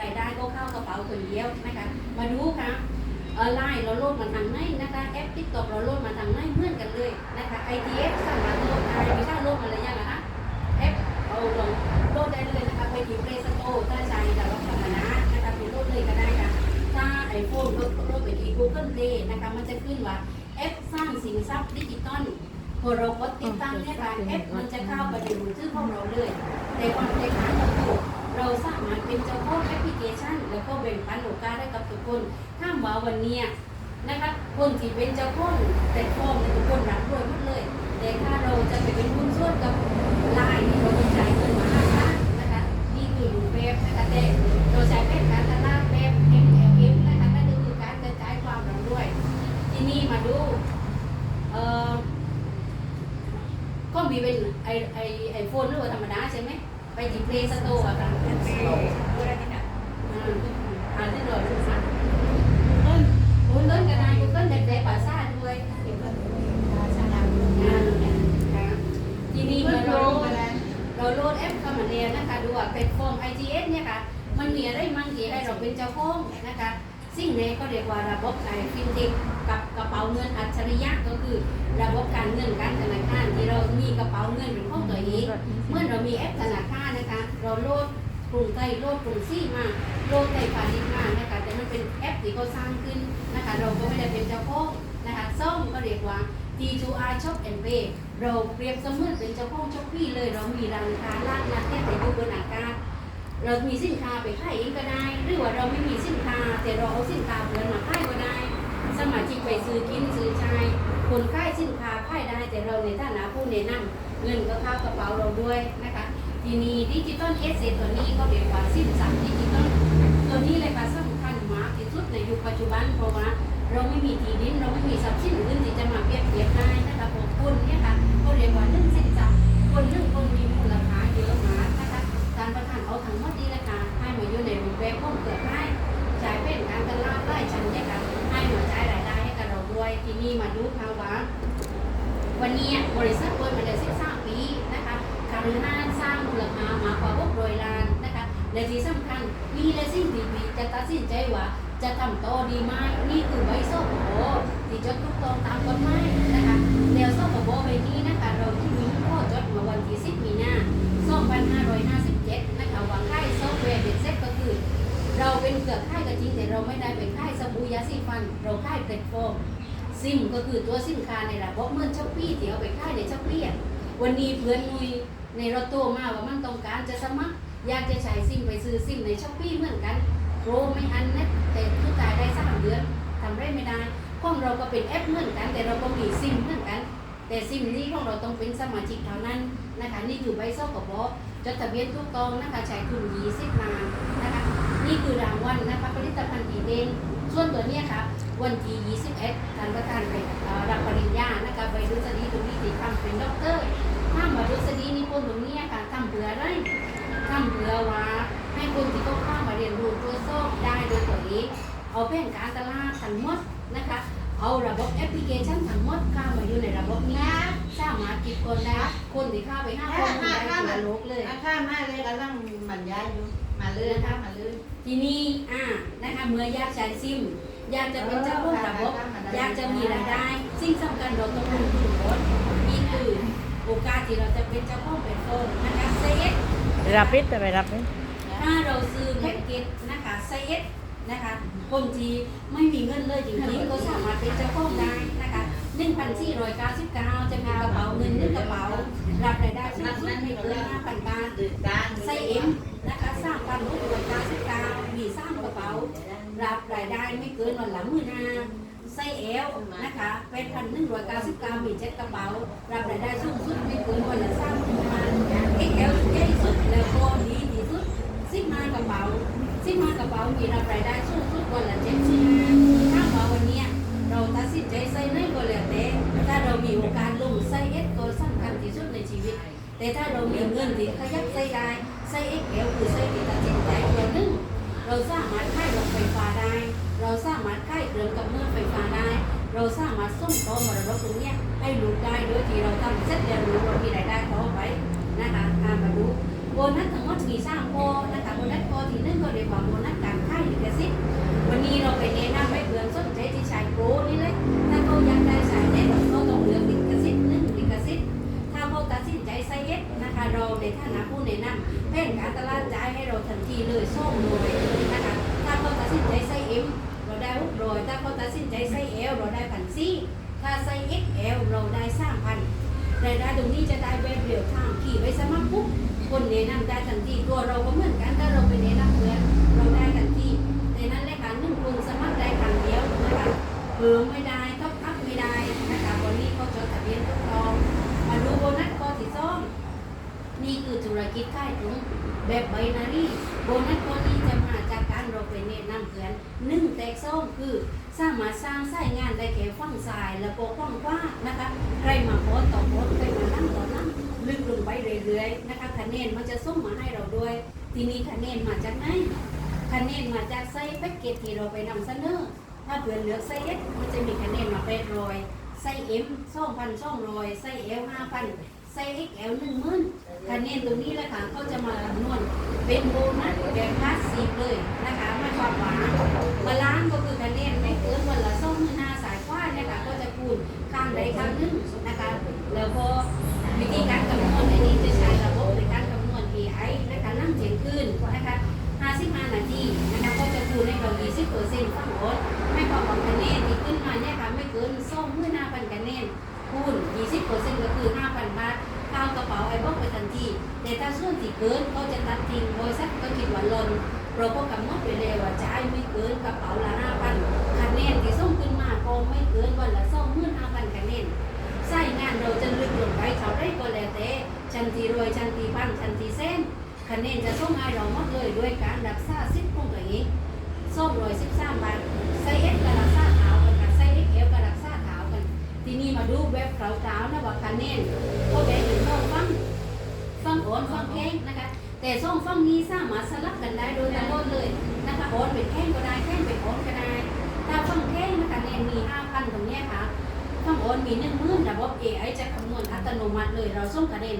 รายได้ก็เข้ากระเป๋าคนเดียวนะคะมาดูค่ะออนไลน์เราโหลดมาทางไหนนะคะแอปติ๊กต็อกเราโหลดมาทางไหนเหมือนกันเลยนะคะ ITF สามาโหลดได้ไม่ใช่โหลดมาเลยยังไงคะแอปเอาลงโหลดได้เลยนะคะไปที่เพลย์สโตร์ถ้าใช้ดาวน์โหลดธรรมดานะคะไปโหลดเลยก็ได้ค่ะถ้าไอโฟนโหลดโหลดไปที่ Google Play นะคะมันจะขึ้นว่าแอปสร้างสินทรัพย์ดิจิตอลพอเรากดติดตั้งเนี่ยค่ะแอปมันจะเข้าไปในมือถือของเราเลย แต่ความแตกต่าง เราสามารถเป็นเจ้าของแอปพลิเคชัน แล้วก็แบ่งปันโอกาสให้กับทุกคน ถ้าว่าวันนี้นะคะคนที่เป็นเจ้าของแพลตฟอร์มทุกคนรับรวยหมดเลย แต่ถ้าเราจะไปเป็นหุ้นส่วนกับไลน์นี่เราจ่ายเงินมาห้าล้านนะคะนี่คืออยู่เว็บนะคะแต่เราใช้แผนการตลาดเว็บ MLM นะคะนั่นคือการกระจายความร่ำรวย ที่นี่มาดูเอ่อก็มีเป็นไอไอไอโฟนหรือว่าธรรมดาใช่ไหม ไปที่เพลสโตร์อะค่ะอ่านที่เราดูนะเอิ้นโอ้ยเล่นกันนายกูเล่นเด็กๆภาษาด้วยทีนี้เราโหลดเราโหลดแอปเข้ามาเรียนะคะดูว่าแพลตฟอร์ม IGS เนี่ยค่ะมันมีอะไรมั่งที่ให้เราเป็นเจ้าของนะคะสิ่งนี้ก็เรียกว่าระบบไอฟินเทคกับกระเป๋าเงินอัจฉริยะก็คือ ระบบการเงินการธนาคารที่เรามีกระเป๋าเงินเป็นของตัว เมื่อเรามีแอปธนาคารนะคะ เราโหลดกรุงไทยโหลดกรุงซี่มาโหลดไทยพาณิชย์มานะคะ แต่มันเป็นแอปที่เขาสร้างขึ้นนะคะ เราก็ไม่ได้เป็นเจ้าของนะคะซ่อมก็เรียกว่า T2R Shop and Pay เราเปรียบเสมือนเป็นเจ้าของช้อปปี้เลย เรามีร้านค้าลาดนัดแค่แต่อยู่บนอากาศเรามีสินค้าไปขายเองก็ได้ หรือว่าเราไม่มีสินค้าแต่เราเอาสินค้าเพื่อนมาขายก็ได้ สมาชิกไปซื้อกินซื้อใช้ คนขายสินค้าขายได้แต่เราในฐานะผู้แนะนำเงินก็เข้ากระเป๋าเราด้วยนะคะ ทีนี้ดิจิตอลเอสเซตัวนี้ก็เป็นความสิ้นทรัพย์ดิจิตอลตัวนี้เลยค่ะสำคัญมากที่สุดในยุคปัจจุบันเพราะว่าเราไม่มีที่ดินเราไม่มีท วยที่นี่มาดูภาวะ วันนี้บริษัทเปิดมาได้13ปีนะคะการงานสร้างมูลค่ามากกว่า600ล้านนะคะและที่สำคัญมีและสิ่งที่มีจะตัดสินใจว่าจะทำต่อดีไหมนี่คือใบโซ่โอที่จดถูกต้องตามกฎหมายนะคะแล้วโซ่โอใบนี้นะคะเราที่มีข้อจดมาวันที่ 10 มีนา2557นะคะว่าค่ายซอฟต์แวร์เบ็ดเซ็ตก็คือ เราเป็นเครือข่ายก็จริงแต่เราไม่ได้เป็นค่ายสบู่ยาสีฟัน เราค่ายแพลตฟอร์ม ซิมก็คือตัวสินค้าในระบบเมื่อช้อปปี้ที่เอาไปค่ายในช้อปปี้วันนี้เพื่อนนุยในรถตัวมาว่ามันต้องการจะสมัครอยากจะใช้ซิมไปซื้อซิมในช้อปปี้เหมือนกันโปรไม่อันเน็ตแต่ทุกจ่ายได้สามเดือนทำได้ไม่ได้ของเราก็เป็นแอปเหมือนกัน แต่เราก็มีซิมเหมือนกัน แต่ซิมนี้ของเราต้องเป็นสมาชิกเท่านั้นนะคะนี่คือใบโซ่กับบอจดทะเบียนถูกต้องนะคะใช้ทุน20ล้านนะคะนี่คือรางวัลนะคะผลิตภัณฑ์ดีเด่น ส่วนตัวเนี้ยค่ะวันที่ 21ท่านประธานไปรับปริญญานะคะไปดุษฎีตรงนี้ที่ทำเป็นด็อกเตอร์ถ้ามาดุษฎีนี่คนตรงนี้ยค่ะทำเบื่ออะไรทำเบื่อว่าให้คนที่เขาเข้ามาเรียนรู้ตัวโซ่ได้โดยตัวเองเอาแผนการตลาดทั้งหมดนะคะ เอาระบบแอปพลิเคชันทั้งหมดเข้ามาอยู่ในระบบนี้สามารถคิดคนได้คนที่เข้าไปห้าคนได้ทั่วโลกเลยข้ามมาเลยกำลังบรรยายอยู่มาเลยนะคะมาเลยทีนี้อ่านะคะเมื่ออยากใช้ซิม อยากจะเป็นเจ้าของระบบอยากจะมีรายได้สิ่งสำคัญเราต้องลงทุนก่อนนี่คือโอกาสที่เราจะเป็นเจ้าของเป็นโฟนนะคะเซตรับพิษจะไปรับพิษถ้าเราซื้อแพ็กเกจนะคะเซต นะคะ คนที่ไม่มีเงินเลยจริงๆก็สามารถเป็นเจ้าของได้นะคะ1,499จะมีกระเป๋าเงินหนึ่งกระเป๋ารับรายได้สูงสุดไม่เกิน5,000บาทตื่นตาไซส์เอ็มนะคะสร้างพันลูกร้อยเก้าสิบเก้ามีสร้างกระเป๋ารับรายได้ไม่เกินวันละหมื่นห้าไซส์เอลนะคะเป็นพันหนึ่งร้อยเก้าสิบเก้ามีเจ็ดกระเป๋ารับรายได้สูงสุดไม่เกินวันละสามหมื่นห้าเอ็กเอลใหญ่สุดแล้วก็ดีที่สุดสิบห้ากระเป๋าสิบห้ากระเป๋ามีรับรายได้ แต่ถ้าเรามีเงินที่ขยับใส่ได้ใส่เอ็กเอลคือใส่ที่ตัดสินใจตัวนึงเราสามารถค่ารถไฟฟ้าได้ เราสามารถค่เรื่องกับเมื่อไฟฟ้าได้ เราสามารถส่งต่อมรดกตรงนี้ให้ลูกได้โดยที่เราทำเสร็จเรียนรู้เรามีรายได้ต่าไปนะคะตามมาดูโบนัสทั้งหมดมีสร้ามข้อนะคะโบนัสข้ที่หนึ่งก็เรียกว่าโบนัสการไค่ายลิขสิทธิ์วันนี้เราไปแนะนำไป ถ้าไซส์ XL เราได้สามพันรายได้ตรงนี้จะได้แบบเรียวทางขี่ไปสมัครปุ๊บคนแนะนำได้ทันทีตัวเราก็เหมือนกันถ้าเราไปแนะนำเพื่อนเราได้ทันทีแต่นั้นเลยค่ะหนึ่งคนสมัครได้ครั้งเดียวนะคะเพิ่มไม่ได้ท็อปอัพไม่ได้นะคะวันนี้เขาจดทะเบียนถูกอง มาดูโบนัสข้อที่สองนี่คือธุรกิจขายตรงแบบไบนารีโบนัสตัวนี้จะ มาจากการเราไปแนะนำเพื่อนหนึ่งแตกส้มคือสร้างมาสร้างใสายงานได้แก่ฟังสายแล้วก็ฟังกว้างนะคะใครมาโพสต่อโพสใครมานั่งต่อนั่งลึกลงไปเรื่อยๆนะคะคะแนนมันจะส่งมาให้เราด้วย ทีนี้คะแนนมาจากไหนคะแนนมาจากไส์แพ็กเกจที่เราไปนำเสนอถ้าเพื่อนเลือกไส์เอสมันจะมีคะแนนมาแปดร้อยไส์เอ็มสองพันสองร้อยไส์เอลห้าพัน ส์เอ็กเอลหนึ่งหมื่นคะแนนตรงนี้แหละค่ะเขาจะมาคำนวณเป็นโบนัสแบบพาสซีฟเลยนะคะไม่ความหวานบาลานซ์ก็คือคะแนนไม่เกินวันละสองหมื่นห้าสายฟ้าเนี่ยค่ะก็จะคูณข้างใดข้างหนึ่งนะคะแล้วก็วิธีการคำนวณอันนี้จะใช้ระบบในการคำนวณ AI นะคะนั่งเฉียงขึ้นนะคะ55นาทีนะคะก็จะคูณให้เรา20เปอร์เซ็นต์ฝั่งโน้นให้ความหวังคะแนนที่ขึ้นมาเนี่ยค่ะไม่เกินส้มเมื่อ5,000คะแนนคูณ20เปอร์เซ็นต์ก็คือ5,000บาท เข้ากระเป๋าไอ้บอกไปทันทีแต่ถ้าส่วนที่เกินก็จะตัดทิ้งบริษัทก็คิดว่าหล่นเราก็กำหนดไปเลยว่าจ่ายไม่เกินกระเป๋าละ5,000คะแนนที่ส่งขึ้นมาก็ไม่เกินวันละ25,000คะแนนใส่งานเราจะลึกลงไปเท่าไรก็แล้วแต่ชั้นที่รวยชั้นที่พันชั้นที่เส้นคะแนนจะส่งให้เราหมดเลยด้วยการรักษาสิทธิ์ของตัวเองส่งรอยสิบสามบาทไซเอสก็รักษา ที่นี่มาดูแบบเท้าๆนะว่าคะแนนพวกแบ่งเป็นสองฟังฟังโอนฟังแข้งนะคะ แต่สองฟังนี้สามารถสลับกันได้โดยตลอดเลยนะคะโอนเป็นแข้งก็ได้แข้งเป็นโอนก็ได้ถ้าฟังแข้งนะคะแนนมีห้าพันตรงนี้ค่ะข้งโอนมีหนึ่งหมื่นระบบ AI จะคำนวณอัตโนมัติเลยเราส่งคะแนน